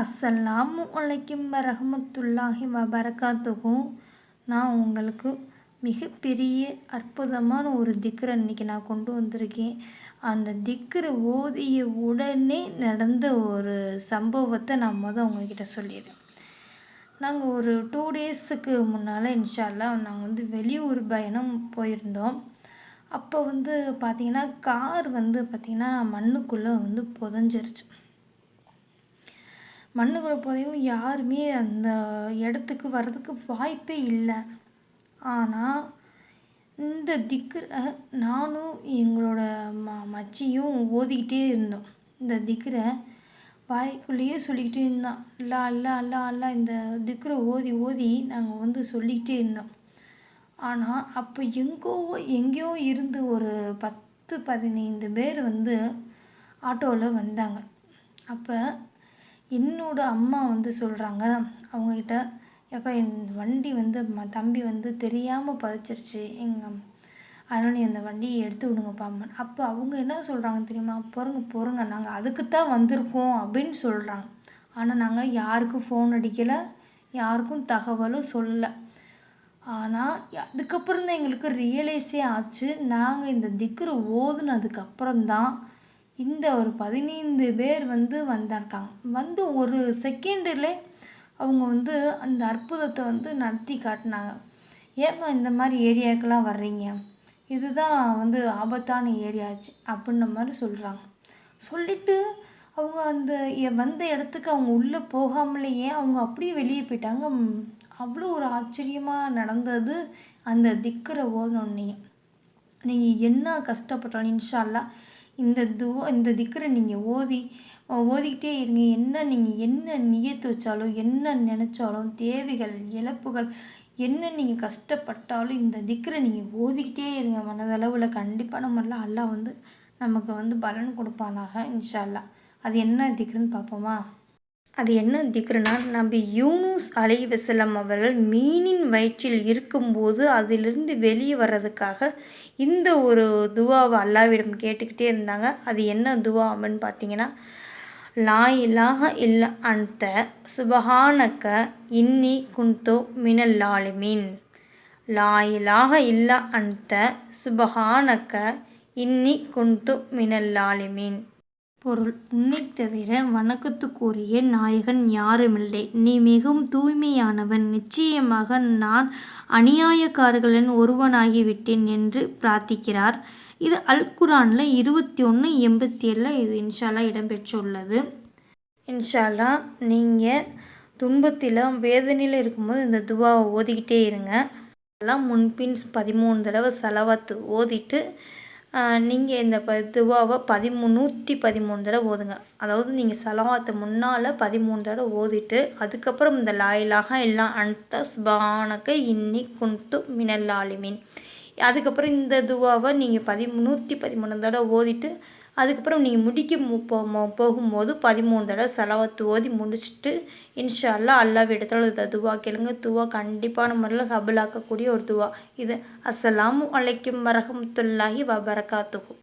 அஸ்ஸலாமு அலைக்கும் வரஹமத்துல்லாஹி வபரகாத்துஹும் நான் உங்களுக்கு மிகப்பெரிய அற்புதமான ஒரு திக்ரை இன்றைக்கி நான் கொண்டு வந்திருக்கேன். அந்த திக்ரை ஓதிய உடனே நடந்த ஒரு சம்பவத்தை நான் மொதல் உங்ககிட்ட சொல்லிடுறேன். நாங்கள் ஒரு டூ டேஸுக்கு முன்னால் இன்ஷால்லா நாங்கள் வந்து வெளியூர் பயணம் போயிருந்தோம். அப்போ வந்து பார்த்திங்கன்னா கார் வந்து பார்த்திங்கன்னா மண்ணுக்குள்ளே வந்து புதஞ்சிருச்சு. மண்ணுக்குள்ளே புதையும் யாருமே அந்த இடத்துக்கு வர்றதுக்கு வாய்ப்பே இல்லை. ஆனால் இந்த திக்ரை நானும் எங்களோட ம மச்சியும் ஓதிக்கிட்டே இருந்தோம். இந்த திக்ரை வாய்க்குள்ளேயே சொல்லிக்கிட்டே இருந்தான். அல்லா அல்லா அல்லா அல்லா இந்த திக்ரை ஓதி ஓதி நாங்கள் வந்து சொல்லிக்கிட்டே இருந்தோம். ஆனால் அப்போ எங்கோ எங்கேயோ இருந்து ஒரு பத்து பதினைந்து பேர் வந்து ஆட்டோவில் வந்தாங்க. அப்போ என்னோடய அம்மா வந்து சொல்கிறாங்க அவங்கக்கிட்ட எப்போ என் வண்டி வந்து ம தம்பி வந்து தெரியாமல் பதிச்சிருச்சு. எங்கள் அதனால் நீ அந்த வண்டியை எடுத்து விடுங்கப்பா அம்மன் அப்போ அவங்க என்ன சொல்கிறாங்க தெரியுமா? பொறுங்க பொறுங்க. நாங்கள் அதுக்கு தான் வந்திருக்கோம் அப்படின்னு சொல்கிறாங்க ஆனால் நாங்கள் யாருக்கும் ஃபோன் அடிக்கலை யாருக்கும் தகவலும் சொல்லலை. ஆனால் அதுக்கப்புறம் தான் எங்களுக்கு ரியலைஸே ஆச்சு. நாங்கள் இந்த திக்ரு ஓதுனதுக்கப்புறம் தான் இந்த ஒரு பதினைந்து பேர் வந்து வந்திருக்காங்க. வந்து ஒரு செகண்டில் அவங்க வந்து அந்த அற்புதத்தை வந்து நடத்தி காட்டினாங்க. ஏம்மா இந்த மாதிரி ஏரியாவுக்கெல்லாம் வர்றீங்க? இதுதான் வந்து ஆபத்தான ஏரியாச்சு அப்படின்ன மாதிரி சொல்கிறாங்க சொல்லிவிட்டு அவங்க அந்த வந்த இடத்துக்கு அவங்க உள்ளே போகாமலேயே அவங்க அப்படியே வெளியே போயிட்டாங்க. அவ்வளோ ஒரு ஆச்சரியமாக நடந்தது அந்த திக்கரை ஓதனோடனே நீங்கள் என்ன கஷ்டப்பட்டாலும் இன்ஷால்லா இந்த துவா இந்த திக்கரை நீங்கள் ஓதி ஓதிக்கிட்டே இருங்க. என்ன நீங்கள் என்ன நியத்து வச்சாலும் என்ன நினச்சாலும் தேவைகள் இழப்புகள் என்ன நீங்கள் கஷ்டப்பட்டாலும் இந்த திக்கரை நீங்கள் ஓதிக்கிட்டே இருங்க. மனதளவில் கண்டிப்பாக நம்மளாம் அல்லா வந்து நமக்கு வந்து பலன் கொடுப்பானாக இன்ஷால்லா அது என்ன திக்ருன்னு பார்ப்போமா? அது என்ன திக்ருனா நபி யூனுஸ் அலை வசலம் அவர்கள் மீனின் வயிற்றில் இருக்கும்போது அதிலிருந்து வெளியே வர்றதுக்காக இந்த ஒரு துவாவை அல்லாவிடம் கேட்டுக்கிட்டே இருந்தாங்க. அது என்ன துவா அப்படின்னு பார்த்தீங்கன்னா லா இலாஹ இல்ல அந்த சுபஹானக்க இன்னி குந்தோ மினல் லாலிமீன். லா இலாஹ இல்ல அந்த சுபஹானக்க இன்னி குந்து மினல் லாலிமீன். பொருள் உன்னை தவிர வணக்கத்துக்குரிய நாயகன் யாருமில்லை. நீ மிகவும் தூய்மையானவன். நிச்சயமாக நான் அநியாயக்காரர்களின் ஒருவனாகிவிட்டேன் என்று பிரார்த்திக்கிறார். இது அல் குரானில் இருபத்தி ஒன்று எண்பத்தி ஏழில் இது இன்ஷாலா இடம்பெற்றுள்ளது. இன்ஷாலா நீங்கள் துன்பத்தில் வேதனையில் இருக்கும்போது இந்த துவாவை ஓதிக்கிட்டே இருங்க. எல்லாம் முன்பின் பதிமூணு தடவை செலவாத்து ஓதிட்டு நீங்கள் இந்த ப துவாவை பதிமூணு நூற்றி பதிமூணு தடவை ஓதுங்க. அதாவது நீங்கள் செலவாத்த முன்னால் பதிமூணு தடவை ஓதிட்டு அதுக்கப்புறம் இந்த லாயிலாக எல்லாம் அந்த சுபானக்க இன்னி குன்து மினல்லாலிமின் அதுக்கப்புறம் இந்த துவாவை நீங்கள் பதி நூற்றி பதிமூணு தடவை ஓதிட்டு அதுக்கப்புறம் நீங்கள் முடிக்க போகும்போது பதிமூணு தடவை செலவத்து ஓதி முடிச்சுட்டு இன்ஷா அல்லா அல்லா விடத்தில் துவா கேளுங்க. துவா கண்டிப்பான முறையில் கபலாக்கக்கூடிய ஒரு துவா. இது அஸ்ஸலாமு அலைக்கும் வரஹமத்துல்லாஹி வபரகாத்துகும்